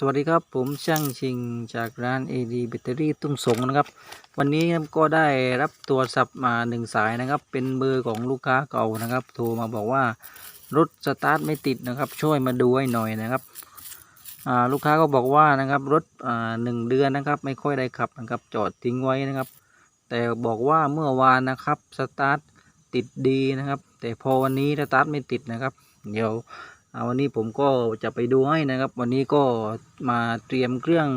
สวัสดีครับผมช่างชิงจากร้าน AD แบตเตอรี่ตุ้งสงนะครับ วันนี้ก็ได้รับโทรศัพท์มาหนึ่งสายนะครับ เป็นเบอร์ของลูกค้าเก่านะครับ โทรมาบอกว่ารถสตาร์ทไม่ติดนะครับ ช่วยมาดูให้หน่อยนะครับลูกค้าก็บอกว่านะครับรถหนึ่งเดือนนะครับ ไม่ค่อยได้ขับนะครับจอดทิ้งไว้นะครับ แต่บอกว่าเมื่อวานนะครับสตาร์ทติดดีนะครับ แต่พอวันนี้สตาร์ทไม่ติดนะครับ เดี๋ยว วันนี้ผมก็จะไปดูให้นะครับ วันนี้ก็มาเตรียมเครื่อง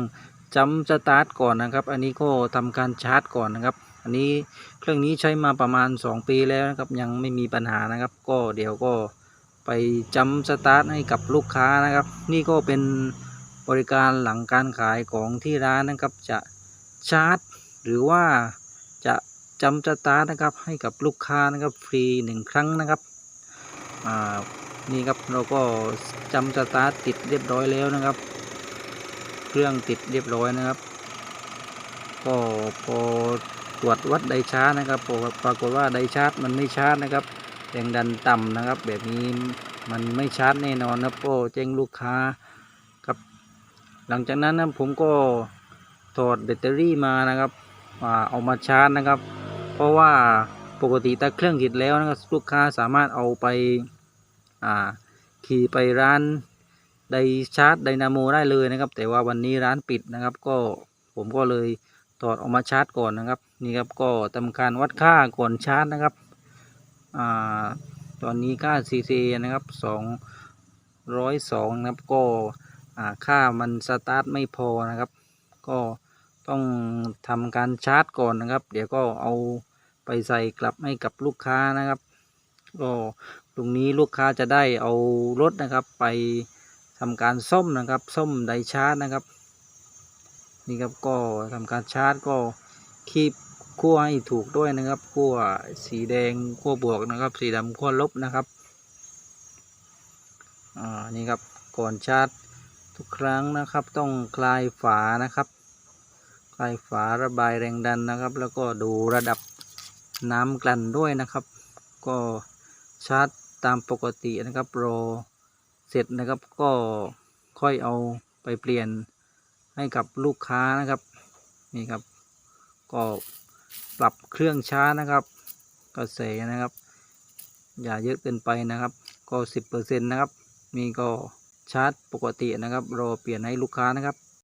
จัมสตาร์ทก่อนนะครับ อันนี้ก็ทำการชาร์จก่อนนะครับ อันนี้เครื่องนี้ใช้มาประมาณ 2 ปีแล้วนะครับ ยังไม่มีปัญหานะครับ ก็เดี๋ยวก็ไปจัมสตาร์ทให้กับลูกค้านะครับ นี่ก็เป็นบริการหลังการขายของที่ร้านนะครับ จะชาร์จ หรือว่าจะจัมสตาร์ทนะครับให้กับลูกค้านะครับฟรีหนึ่งครั้งนะครับอ่า นี่ครับเราก็จำสตาร์ทติดเรียบร้อยแล้วนะครับ เครื่องติดเรียบร้อยนะครับ ก็พอตรวจวัดไดชาร์นะครับปรากฏว่าไดชาร์จมันไม่ชาร์จนะครับแรงดันต่ำนะครับ แบบนี้มันไม่ชาร์จแน่นอนนะครับก็แจ้งลูกค้าครับ หลังจากนั้นนะผมก็ถอดแบตเตอรี่มานะครับอ่าเอามาชาร์จนะครับ เพราะว่าปกติถ้าเครื่องติดแล้วนะครับลูกค้าสามารถเอาไป ขี่ไปร้านไดชาร์จไดนาโมได้เลยนะครับ แต่ว่าวันนี้ร้านปิดนะครับ ก็ผมก็เลยถอดออกมาชาร์จก่อนนะครับ นี่ครับก็ทำการวัดค่าก่อนชาร์จนะครับอ่าตอนนี้ค่า CC นะครับสองร้อยสองนะครับก็ค่ามันสตาร์ทไม่พอนะครับ ก็ต้องทำการชาร์จก่อนนะครับ เดี๋ยวก็เอาไปใส่กลับให้กับลูกค้านะครับ ก็ รงนี้ลูกค้าจะได้เอารถนะครับไปทำการซ่อมนะครับซ่อมไดชาร์จนะครับ นี่ครับก็ทำการชาร์จก็คีบขั้วให้ถูกด้วยนะครับขั้วสีแดงขั้วบวกนะครับ สีดำขั้วลบนะครับอ่านี่ครับก่อนชาร์จทุกครั้งนะครับ ต้องคลายฝานะครับ คลายฝาระบายแรงดันนะครับ แล้วก็ดูระดับน้ำกลั่นด้วยนะครับ ก็ชาร์จ ตามปกตินะครับรอเสร็จนะครับก็ค่อยเอาไปเปลี่ยนให้กับลูกค้านะครับนี่ครับ ก็ปรับเครื่องชาร์จนะครับ กระแสนะครับ อย่าเยอะเกินไปนะครับ ก็สิบเปอร์เซ็นต์นะครับ มีก็ชาร์จปกตินะครับ รอเปลี่ยนให้ลูกค้านะครับ